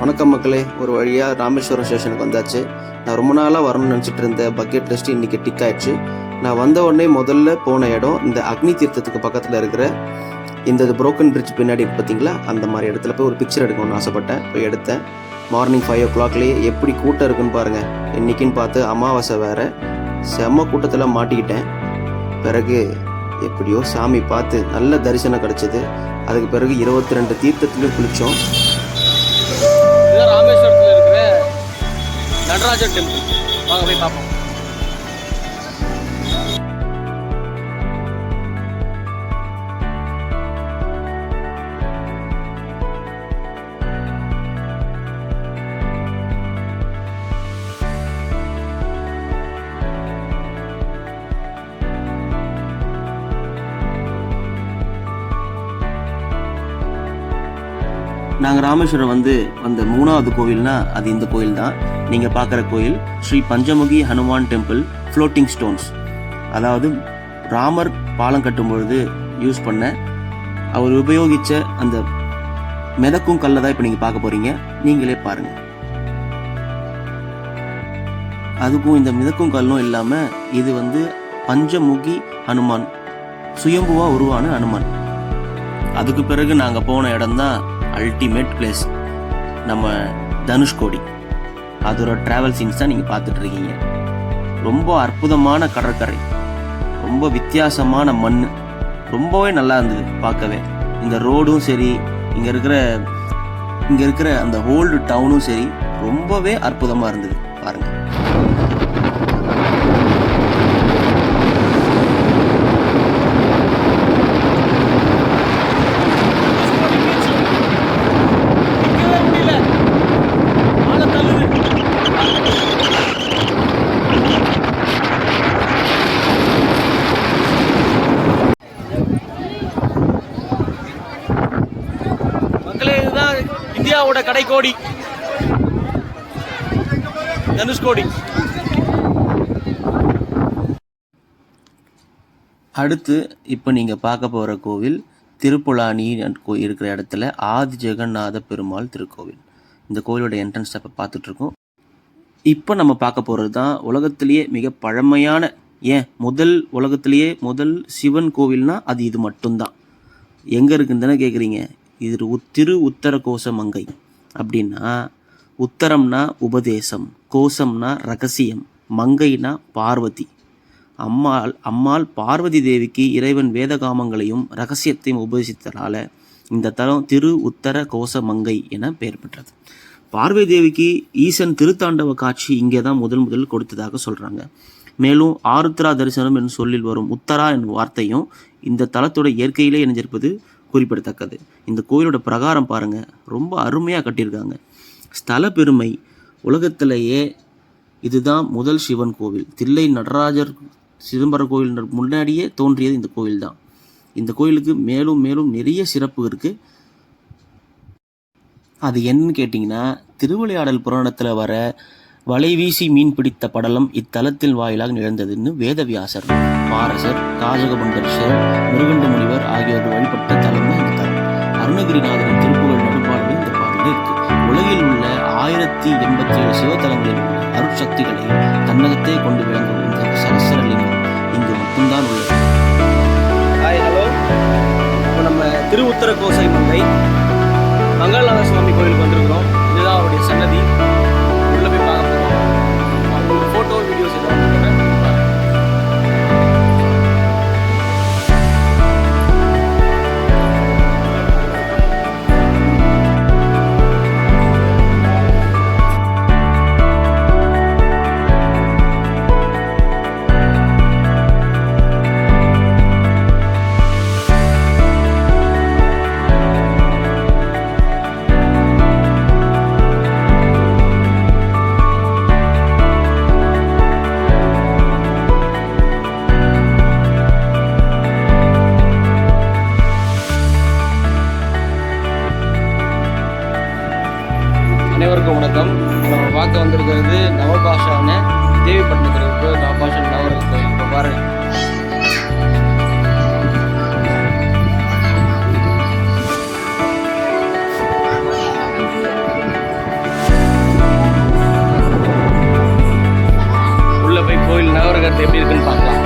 வணக்கம் மக்களே. ஒரு வழியாக ராமேஸ்வரம் ஸ்டேஷனுக்கு வந்தாச்சு. நான் ரொம்ப நாளாக வரணும்னு நினச்சிட்டு இருந்த பக்கெட் லிஸ்ட் இன்றைக்கி டிக் ஆயிடுச்சு. நான் வந்த உடனே முதல்ல போன இடம் இந்த அக்னி தீர்த்தத்துக்கு பக்கத்தில் இருக்கிற இந்த புரோக்கன் பிரிட்ஜ் பின்னாடி பார்த்தீங்களா அந்த மாதிரி இடத்துல போய் ஒரு பிக்சர் எடுக்கணும்னு ஆசைப்பட்டேன். போய் எடுத்தேன். மார்னிங் ஃபைவ் ஓ கிளாக்லேயே எப்படி கூட்டம் இருக்குன்னு பாருங்கள் இன்னைக்குன்னு பார்த்து அமாவாசை வேறு. செம்ம கூட்டத்தில் மாட்டிக்கிட்டேன். பிறகு எப்படியோ சாமி பார்த்து நல்ல தரிசனம் கிடச்சிது. அதுக்கு பிறகு இருபத்தி ரெண்டு தீர்த்தத்துலேயும் குளித்தோம் இதுதான் ராமேஸ்வரத்தில் இருக்கிற நடராஜர் டெம்பிள் வாங்க போய் பார்ப்போம். நாங்கள் ராமேஸ்வரம் வந்து அந்த மூணாவது கோவில்னா அது இந்த கோயில் தான் நீங்கள் பார்க்குற கோயில் Sri Panchamukhi Hanuman temple floating stones அதாவது ராமர் பாலம் கட்டும் பொழுது யூஸ் பண்ண அவர் உபயோகித்த அந்த மிதக்கும் கல்லை தான் இப்போ நீங்கள் பார்க்க போகிறீங்க நீங்களே பாருங்கள் அதுக்கும் இந்த மிதக்கும் கல்லும் இல்லாமல் இது வந்து பஞ்சமுகி ஹனுமான் சுயம்புவா உருவான ஹனுமான். அதுக்கு பிறகு நாங்கள் போன இடம் தான் அல்டிமேட் பிளேஸ் நம்ம தனுஷ்கோடி அதோட ட்ராவல் சீன்ஸ் தான் நீங்கள் பார்த்துட்டு இருக்கீங்க ரொம்ப அற்புதமான கடற்கரை ரொம்ப வித்தியாசமான மண் ரொம்பவே நல்லா இருந்தது பார்க்கவே. இந்த ரோடும் சரி இங்கே இருக்கிற இங்கே இருக்கிற அந்த ஓல்டு டவுனும் சரி ரொம்பவே அற்புதமாக இருந்தது. பாருங்கள் இந்தியாவோட கடைக்கோடி. தனுஷ்கோடி. அடுத்து இப்போ நீங்கள் பார்க்க போகிற கோவில் திருப்புலானி கோ இருக்கிற இடத்துல ஆதி ஜெகநாத பெருமாள் திருக்கோவில். இந்த கோவிலோட என்ட்ரன்ஸ் இப்போ பார்த்துட்ருக்கோம் இப்போ நம்ம பார்க்க போகிறது தான் உலகத்திலேயே மிக பழமையான ஏன் முதல் உலகத்திலேயே முதல் சிவன் கோவில்னா அது இது மட்டும்தான். எங்கே இருக்குன்னு தானே கேட்குறீங்க இது உத் திரு உத்தர கோச மங்கை அப்படின்னா உத்தரம்னா உபதேசம் கோசம்னா ரகசியம் மங்கைனா பார்வதி. அம்மாள் அம்மாள் பார்வதி தேவிக்கு இறைவன் வேதகாமங்களையும் ரகசியத்தையும் உபதேசித்ததால இந்த தலம் திரு உத்தர கோச மங்கை என பெயர் பெற்றது. பார்வதி தேவிக்கு ஈசன் திருத்தாண்டவ காட்சி இங்கே தான் முதல் முதல் கொடுத்ததாக சொல்கிறாங்க மேலும் ஆருத்ரா தரிசனம் என்னும் சொல்லில் வரும் உத்தரா என்னும் வார்த்தையும் இந்த தலத்தோட இயற்கையிலே இணைஞ்சிருப்பது குறிப்பிடத்தக்கது. இந்த கோயிலோட பிரகாரம் பாருங்க ரொம்ப அருமையாக கட்டியிருக்காங்க. ஸ்தல பெருமை உலகத்திலேயே இதுதான் முதல் சிவன் கோவில். தில்லை நடராஜர் சிதம்பரம் கோவில் முன்னாடியே தோன்றியது இந்த கோவில் தான் இந்த கோயிலுக்கு மேலும் மேலும் நிறைய சிறப்பு இருக்குது அது என்னன்னு கேட்டிங்கன்னா திருவிளையாடல் புராணத்தில் வர வலை வீசி மீன் பிடித்த படலம் இத்தலத்தில் வாயிலாக நிகழ்ந்ததுன்னு வேதவியாசர் பாரசர் காஜகபண்டர்ஷர் முருகண்ட முனிவர் ஆகியோர்கள் வழிபட்ட தலம் தான் இந்த தலம். அருணகிரிநாதரின் திருப்புகழ் நடுப்பாடலில் இந்த பாடலில் இருக்கு. உலகில் உள்ள ஆயிரத்தி எண்பத்தி ஏழு சிவத்தலங்களில் உள்ள அருட்சக்திகளை தன்னகத்தே கொண்டு விளங்கும் இந்த சகசரலிங்கம் இங்கு மட்டும்தான் உள்ளது. ஹாய் ஹலோ இப்போ நம்ம திரு உத்தர கோசை மங்கை மங்கள்நாத சுவாமி கோயிலுக்கு வந்திருக்கிறோம். இதுதான் அவருடைய சன்னதி. அனைவருக்கும் வணக்கம். நம்ம பார்க்க வந்திருக்கிறது நவபாஷான தேவிப்பட்டினத்தில் இருக்கிற நவபாஷன் நவரல் கோயில். இப்போ பாருங்க. உள்ள போய் கோயில் நவரகத்தை எப்படி இருக்குன்னு பார்க்கலாம்.